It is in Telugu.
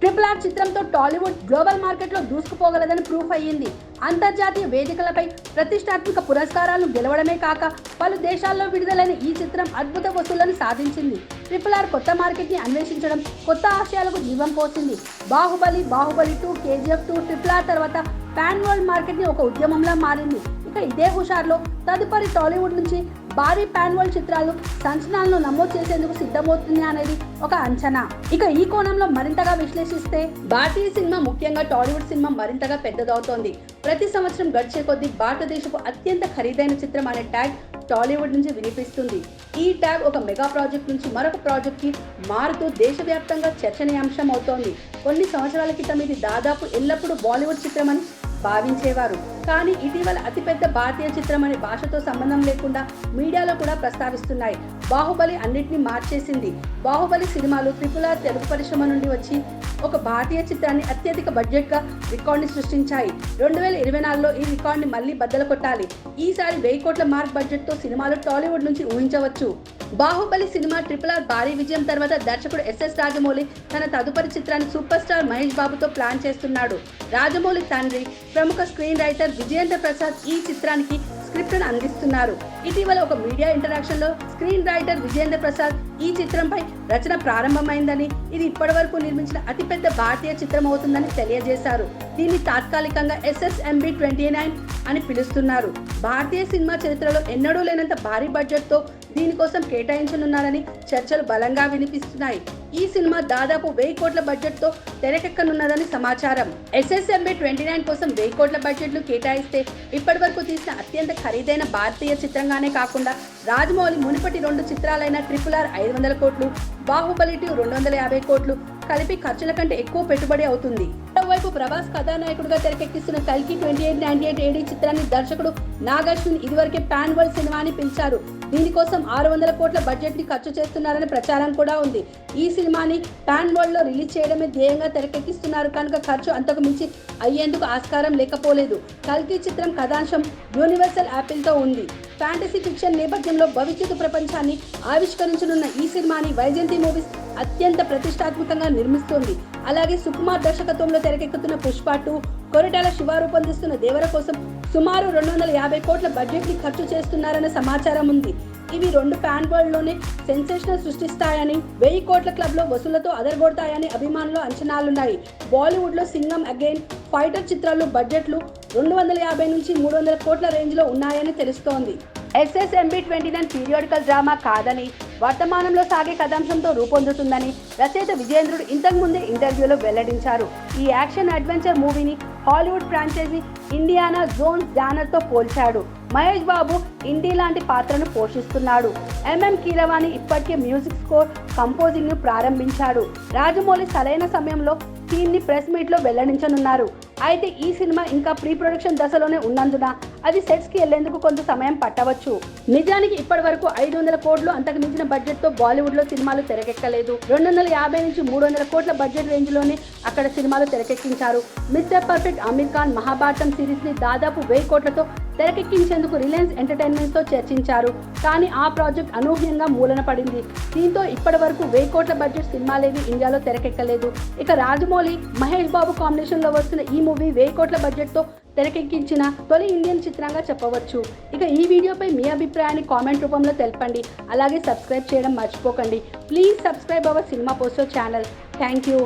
ట్రిపుల్ ఆర్ చిత్రంతో టాలీవుడ్ గ్లోబల్ మార్కెట్లో దూసుకుపోగలదని ప్రూఫ్ అయ్యింది. అంతర్జాతీయ వేదికలపై ప్రతిష్టాత్మక పురస్కారాలను గెలవడమే కాక పలు దేశాల్లో విడుదలైన ఈ చిత్రం అద్భుత వసూళ్ళను సాధించింది. ట్రిపుల్ ఆర్ కొత్త మార్కెట్ని అన్వేషించడం కొత్త ఆశయాలకు జీవం పోసింది. బాహుబలి బాహుబలి టూ కేజీఎఫ్ టూ ట్రిపుల్ ఆర్ తర్వాత పాన్ వరల్డ్ మార్కెట్ని ఒక ఉద్యమంలా మారింది. ఇక ఇదే హుషార్లో తదుపరి టాలీవుడ్ నుంచి భారీ ప్యాన్వల్ చిత్రాలు సంచలనాలను నమోదు చేసేందుకు సిద్ధమవుతుంది అనేది ఒక అంచనా. ఇక ఈ కోణంలో మరింతగా విశ్లేషిస్తే భారతీయ సినిమా ముఖ్యంగా టాలీవుడ్ సినిమా మరింతగా పెద్దదవుతోంది. ప్రతి సంవత్సరం గడిచే కొద్దీ భారతదేశపు అత్యంత ఖరీదైన చిత్రం అనే ట్యాగ్ టాలీవుడ్ నుంచి వినిపిస్తుంది. ఈ ట్యాగ్ ఒక మెగా ప్రాజెక్ట్ నుంచి మరొక ప్రాజెక్ట్కి మారుతూ దేశవ్యాప్తంగా చర్చనీయాంశం అవుతోంది కొన్ని సంవత్సరాల క్రితం ఇది దాదాపు ఎల్లప్పుడూ బాలీవుడ్ చిత్రమని భావించేవారు. కానీ ఇటీవల అతిపెద్ద భారతీయ చిత్రం అనే భాషతో సంబంధం లేకుండా మీడియాలో కూడా ప్రస్తావిస్తున్నాయి. బాహుబలి అన్నిటినీ మార్చేసింది. బాహుబలి సినిమాలు త్రిపుల తెలుగు పరిశ్రమ నుండి వచ్చి ఒక భారతీయ చిత్రాన్ని అత్యధిక బడ్జెట్గా రికార్డుని సృష్టించాయి. రెండు వేల ఇరవై నాలుగులో ఈ రికార్డుని మళ్ళీ బద్దలు కొట్టాలి. ఈసారి వెయ్యి కోట్ల మార్క్ బడ్జెట్తో సినిమాలు టాలీవుడ్ నుంచి ఊహించవచ్చు. బాహుబలి సినిమా ట్రిపుల్ ఆర్ భారీ విజయం తర్వాత దర్శకుడు ఎస్ఎస్ రాజమౌళి తన తదుపరి చిత్రాన్ని సూపర్ స్టార్ మహేష్ బాబుతో ప్లాన్ చేస్తున్నాడు. రాజమౌళి తండ్రి ప్రముఖ స్క్రీన్ రైటర్ విజయేంద్ర ప్రసాద్ ఈ చిత్రానికి స్క్రిప్ట్ను అందిస్తున్నారు. ఇటీవల ఒక మీడియా ఇంటరాక్షన్లో స్క్రీన్ రైటర్ విజేంద్ర ప్రసాద్ ఈ చిత్రంపై రచన ప్రారంభమైందని ఇది ఇప్పటివరకు నిర్మించిన అతిపెద్ద భారతీయ చిత్రం అవుతుందని తెలియజేశారు. దీన్ని తాత్కాలికంగా ఎస్ఎస్ఎంబి ట్వంటీ నైన్ అని పిలుస్తున్నారు. భారతీయ సినిమా చరిత్రలో ఎన్నడూ లేనంత భారీ బడ్జెట్తో దీనికోసం కేటాయించనున్నారని చర్చలు బలంగా వినిపిస్తున్నాయి. ఈ సినిమా దాదాపు వెయ్యి కోట్ల బడ్జెట్తో తెరకెక్కనున్నదని సమాచారం. ఎస్ఎస్ఎంబి ట్వంటీ నైన్ కోసం వెయ్యి కోట్ల బడ్జెట్లు కేటాయిస్తే ఇప్పటి వరకు తీసిన అత్యంత ఖరీదైన భారతీయ చిత్రంగానే కాకుండా రాజమౌళి మునుపటి రెండు చిత్రాలైన ట్రిపుల్ ఆర్ ఐదు వందల కోట్లు బాహుబలి టూ రెండు వందల యాభై కోట్లు కలిపి ఖర్చుల కంటే ఎక్కువ పెట్టుబడి అవుతుంది. మరోవైపు ప్రభాస్ కథానాయకుడిగా తెరకెక్కిస్తున్న కల్కి twenty eight ninety eight AD చిత్రాన్ని దర్శకుడు నాగార్జున్ ఇదివరకే పాన్ వరల్డ్ సినిమా అని పిలిచారు. దీనికోసం ఆరు వందల కోట్ల బడ్జెట్ని ఖర్చు చేస్తున్నారని ప్రచారం కూడా ఉంది. ఈ సినిమాని పాన్ వరల్డ్లో రిలీజ్ చేయడమే ధ్యేయంగా తెరకెక్కిస్తున్నారు కనుక ఖర్చు అంతకు మించి అయ్యేందుకు ఆస్కారం లేకపోలేదు. కల్కి చిత్రం కథాంశం యూనివర్సల్ యాపిల్తో ఉంది. ఫ్యాంటసీ ఫిక్షన్ నేపథ్యంలో భవిష్యత్తు ప్రపంచాన్ని ఆవిష్కరించనున్న ఈ సినిమాని వైజయంతి మూవీస్ అత్యంత ప్రతిష్టాత్మకంగా నిర్మిస్తోంది. అలాగే సుకుమార్ దర్శకత్వంలో తెరకెక్కుతున్న పుష్ప టూ కొరటాల శివ రూపొందిస్తున్న దేవర కోసం సుమారు రెండు వందల యాభై కోట్ల బడ్జెట్ని ఖర్చు చేస్తున్నారన్న సమాచారం ఉంది. ఇవి రెండు ఫ్యాన్ వరల్డ్లోనే సెన్సేషన్ సృష్టిస్తాయని వెయ్యి కోట్ల క్లబ్లో వసూలతో వసూళ్ళతో అదరగొడతాయని అభిమానులు అంచనాలున్నాయి. బాలీవుడ్లో సింగం అగైన్ ఫైటర్ చిత్రాలు బడ్జెట్లు రెండు వందల యాభై నుంచి మూడు వందల కోట్ల రేంజ్లో ఉన్నాయని తెలుస్తోంది. SSMB twenty nine periodical drama కాదని వర్తమానంలో సాగే కథాంశంతో రూపొందుతుందని రచయిత విజయేంద్రుడు ఇంతకుముందే ఇంటర్వ్యూలో వెల్లడించారు. ఈ యాక్షన్ అడ్వెంచర్ మూవీని హాలీవుడ్ ఫ్రాంచైజీ ఇండియానా జోన్స్ బ్యానర్తో పోల్చాడు. మహేష్ బాబు ఇండి లాంటి పాత్రను పోషిస్తున్నాడు. ఎంఎం కీరవాణి ఇప్పటికే మ్యూజిక్ స్కోర్ కంపోజింగ్ను ప్రారంభించాడు. రాజమౌళి సరైన సమయంలో థీమ్ని ప్రెస్ మీట్లో వెల్లడించనున్నారు. అయితే ఈ సినిమా ఇంకా ప్రీ ప్రొడక్షన్ దశలోనే ఉన్నందున అది సెట్స్కి వెళ్ళేందుకు కొంత సమయం పట్టవచ్చు. నిజానికి ఇప్పటి వరకు ఐదు వందల కోట్లు అంతకు మించిన బడ్జెట్తో బాలీవుడ్లో సినిమాలు తెరకెక్కలేదు. రెండు వందల యాభై నుంచి మూడు వందల కోట్ల బడ్జెట్ రేంజ్లోనే అక్కడ సినిమాలు తెరకెక్కించారు. మిస్టర్ పర్ఫెక్ట్ అమీర్ ఖాన్ మహాభారతం సిరీస్ని దాదాపు వెయ్యి కోట్లతో తెరకెక్కించేందుకు రిలయన్స్ ఎంటర్టైన్మెంట్తో చర్చించారు. కానీ ఆ ప్రాజెక్ట్ అనూహ్యంగా మూలన పడింది. దీంతో ఇప్పటి వరకు వెయ్యి కోట్ల బడ్జెట్ సినిమాలేవి ఇండియాలో తెరకెక్కలేదు. ఇక రాజమౌళి మహేష్ బాబు కాంబినేషన్లో వస్తున్న ఈ మూవీ వెయ్యి కోట్ల బడ్జెట్తో తెరకెక్కించిన తొలి ఇండియన్ చిత్రంగా చెప్పవచ్చు. ఇక ఈ వీడియోపై మీ అభిప్రాయాన్ని కామెంట్ రూపంలో తెలపండి. అలాగే సబ్స్క్రైబ్ చేయడం మర్చిపోకండి. Please subscribe our cinema poster channel. Thank you.